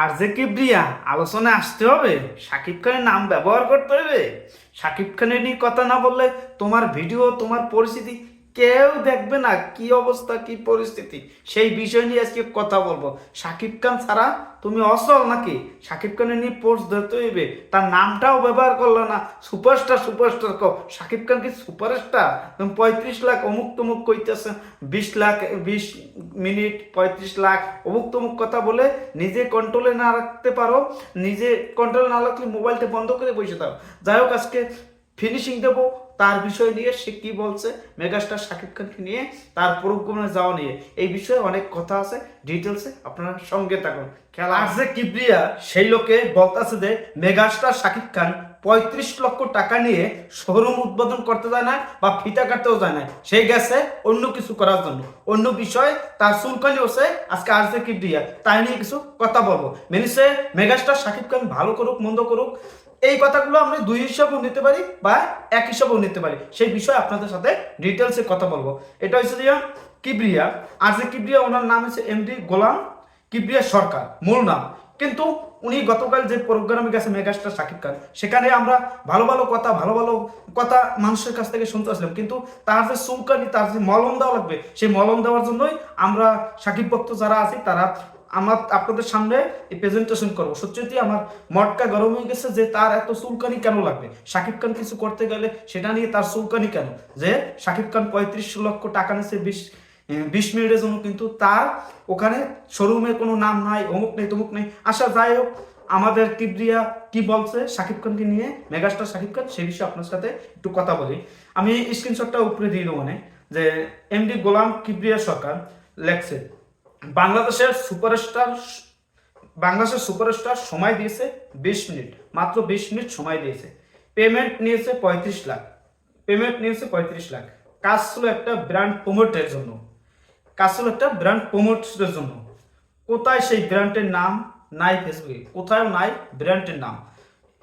আর যে কিবরিয়া, আলোচনায় আসতে হবে, সাকিব খানের নাম ব্যবহার করতে হবে। সাকিব খানের নিয়ে কথা না বললে তোমার ভিডিও, তোমার পরিস্থিতি কেউ দেখবে না, কি অবস্থা, কি পরিস্থিতি? সেই বিষয় নিয়ে আজকে কথা বলব। সাকিব খান ছাড়া তুমি অসল নাকি? সাকিব খানের নিয়ে পোস্ট ধরতে হইবে, তার নামটাও ব্যবহার করল না। সুপারস্টার সুপারস্টার কো সাকিব খান কি সুপারস্টার তুমি পঁয়ত্রিশ লাখ অমুক তমুক কইতেছে, বিশ লাখ, বিশ মিনিট, পঁয়ত্রিশ লাখ, অমুক তমুক কথা বলে নিজে কন্ট্রোলে না রাখতে পারো, নিজে কন্ট্রোলে না রাখলে মোবাইলটা বন্ধ করে বসে দাও যাই হোক, আজকে ফিনিশিং দেবো, তার বিষয় নিয়ে সে কি বলছে মেগাস্টার শাকিব খানকে নিয়ে, তার প্রোগ্রামে যাওয়া নিয়ে। এই বিষয়ে অনেক কথা আছে ডিটেলসে আপনারা সঙ্গে থাকুন। খেলা আর কিপ্রিয়া সেই লোকে বলতেছে যে মেগাস্টার শাকিব খান পঁয়ত্রিশ লক্ষ টাকা নিয়ে শোরুম উদ্বোধন করতে যায় না বা ফিতা কাটতেও যায় না। সেই গেছে অন্য কিছু করার জন্য। অন্য বিষয়, তার চুলকানি হচ্ছে আজকে আর যে কিবরিয়া তাই নিয়ে কিছু কথা বলব। মেনিসে মেগাস্টার শাকিব খান ভালো করুক, মন্দ করুক, এই কথাগুলো আমরা দুই হিসাবেও নিতে পারি বা এক হিসাবেও নিতে পারি। সেই বিষয়ে আপনাদের সাথে ডিটেলসে কথা বলব। এটা হচ্ছে যে কিবরিয়া। আর যে কিবরিয়া, ওনার নাম হচ্ছে এমডি গোলাম কিবরিয়া সরকার, মূল নাম। কিন্তু উনি গতকাল যে প্রোগ্রামে গেছে মেগাস্টার শাকিব খান, সেখানে আমরা ভালো ভালো কথা, ভালো ভালো কথা মানুষের কাছ থেকে শুনতে আসলাম। কিন্তু তার যে চুলকানি তার যে মলম দেওয়া লাগবে, সেই মলম দেওয়ার জন্যই আমরা সাকিব ভক্ত যারা আছি, তারা আমার আপনাদের সামনে এই প্রেজেন্টেশন করব। সত্যি আমার মটকা গরম হয়ে গেছে যে তার এত চুলকানি কেন লাগবে? শাকিব খান কিছু করতে গেলে সেটা নিয়ে তার চুলকানি কেন? যে শাকিব খান পঁয়ত্রিশ লক্ষ টাকা নিচ্ছে বিশ বিশ মিনিটের জন্য কিন্তু তার ওখানে শোরুমের কোনো নাম নাই, অমুক নেই, তমুক নেই। আশা যাই হোক, আমাদের কিবরিয়া কি বলছে শাকিব খানকে নিয়ে, মেগাস্টার শাকিব খান সেই বিষয়ে আপনার সাথে একটু কথা বলি। আমি স্ক্রিনশটটা উপরে দিয়ে দেবো মানে যে এমডি গোলাম কিবরিয়া সরকার লেখছে, বাংলাদেশের সুপারস্টার বাংলাদেশের সুপারস্টার সময় দিয়েছে বিশ মিনিট, মাত্র বিশ মিনিট সময় দিয়েছে। পেমেন্ট নিয়েছে পঁয়ত্রিশ লাখ পেমেন্ট নিয়েছে পঁয়ত্রিশ লাখ। কাজ ছিল একটা ব্র্যান্ড প্রমোটের জন্য। কাজ ছিল একটা ব্র্যান্ড প্রমোটের জন্য। কোথায় সেই ব্র্যান্ডের নাম নাই ফেসবুকে কোথাও নাই ব্র্যান্ডের নাম।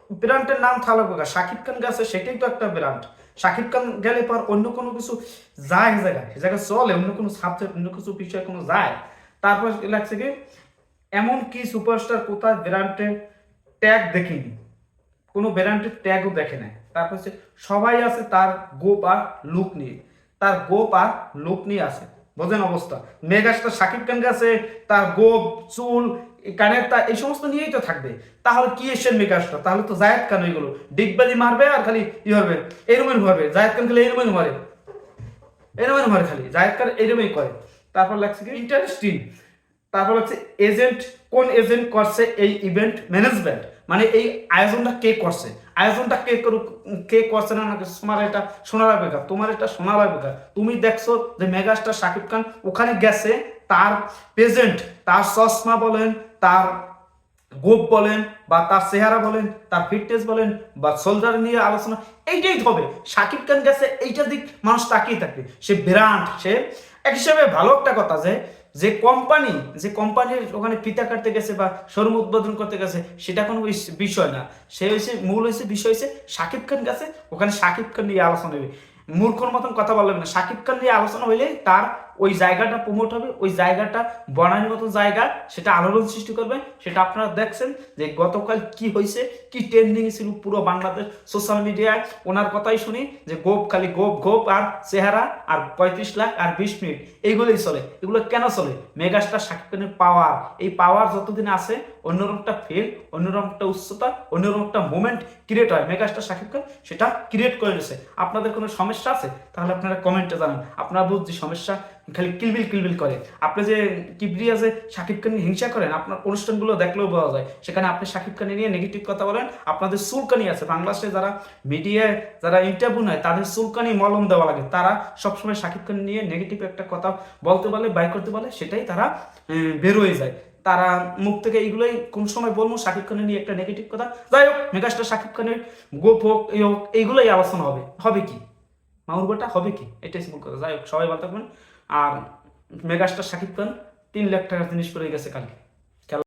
ব্র্যান্ডের নাম থাকবে না শাকিব খান গেছে, সেটাই তো একটা ব্র্যান্ড শাকিব খান গেলে পর অন্য কোনো কিছু যায় জায়গায়। সে জায়গায় চলে, অন্য কোনো সাবজেক্ট অন্য কিছু বিষয় কোনো যায়। তারপর লাগছে কি, এমন কি সুপারস্টার কোথায় ব্র্যান্ডের ট্যাগ দেখিনি? কোনো ব্র্যান্ডের ট্যাগও দেখে নাই। তারপর সবাই আছে তার গোপ আর লুক নিয়ে। তার গোপ আর লুক নিয়ে আছে। বোঝেন অবস্থা। মেগাস্টার শাকিব খান গেছে তার গোপ চুল কানের তা এই সমস্ত নিয়েই তো থাকবে। তাহলে কি এসেন মেগাস্টার? তাহলে তো জায়েদ খান ওইগুলো ডিগবাজি মারবে আর খালি ই হবে। এরমের হবে জায়েদ খান খালি এরমের মারে এরমের মারে খালি। জায়েদ খান এরমেই করে। তারপর লাগছে কি? ইন্টারেস্টিং তারপর হচ্ছে এজেন্ট কোন এজেন্ট করছে এই ইভেন্ট ম্যানেজমেন্ট মানে এই আয়োজনটা কে করছে? আয়োজনটা কে করুক, কে করছে না না তোমার এটা শোনা লাগবে কা তোমার এটা শোনা লাগবে কা তুমি দেখছ যে মেগাস্টার শাকিব খান ওখানে গেছে, তার প্রেজেন্ট তার চশমা বলেন, তার গোপ বলেন, বা তার চেহারা বলেন, তার ফিটনেস বলেন, বা সোলজার নিয়ে আলোচনা, এইটাই হবে। শাকিব খান গেছে, এইটার দিক মানুষ তাকিয়ে থাকবে। সে ব্র্যান্ড সে এক হিসাবে ভালো একটা কথা যে যে কোম্পানি যে কোম্পানির ওখানে পিতা কাটতে গেছে বা শোরুম উদ্বোধন করতে গেছে, সেটা কোনো বিষ- বিষয় না। সে হয়েছে মূল হয়েছে বিষয় হয়েছে সাকিব খান গেছে ওখানে সাকিব খান নিয়ে আলোচনা হবে মূর্খর মতন কথা বলবে না। সাকিব খান নিয়ে আলোচনা হইলে তার ওই জায়গাটা প্রমোট হবে, ওই জায়গাটা বনানির মতো জায়গা, সেটা আলোড়ন সৃষ্টি করবে। সেটা আপনারা দেখছেন যে গতকাল কি হয়েছে, কি ট্রেন্ডিং ছিল পুরো বাংলাদেশ সোশ্যাল মিডিয়ায় ওনার কথাই শুনি যে গোপ, খালি গোপ গোপ আর চেহারা আর পঁয়ত্রিশ লাখ আর বিশ মিনিট। এইগুলোই চলে। এগুলো কেন চলে? মেগাস্টার শাকিব পাওয়ার এই পাওয়ার যতদিন আছে, অন্যরকম একটা ফিল অন্যরকম একটা উচ্চতা, অন্যরকম একটা মুমেন্ট ক্রিয়েট হয়। মেগাস্টার শাকিব খান সেটা ক্রিয়েট করে নিয়েছে আপনাদের কোনো সমস্যা আছে? তাহলে আপনারা কমেন্টে জানান। আপনারা বুঝছি সমস্যা খালি কিলবিল কিলবিল করে। আপনি যে কিবরিয়া যে শাকিব খান হিংসা করেন আপনার অনুষ্ঠানগুলো দেখলেও বোঝা যায়। সেখানে আপনি শাকিব খান নিয়ে নেগেটিভ কথা বলেন আপনাদের চুলকানি আছে। বাংলাদেশে যারা মিডিয়ায় যারা ইন্টারভিউ নেয় তাদের চুলকানি মলম দেওয়া লাগে। তারা সবসময় শাকিব খান নিয়ে নেগেটিভ একটা কথা বলতে বলে বাই করতে বলে সেটাই তারা আহ, বের হয়ে যায়। তারা মুখ থেকে এইগুলোই কোন সময় বলব শাকিব খানের নিয়ে একটা নেগেটিভ কথা। যাই হোক মেগাস্টার শাকিব খানের গোপ হোক এই হোক এইগুলোই আলোচনা হবে। হবে কি? মাউরবাটা হবে কি? এটাই মূল কথা। যাই হোক সবাই ভালো থাকবেন। আর মেগাস্টার শাকিব খান তিন লাখ টাকার জিনিস পড়ে গেছে কালকে।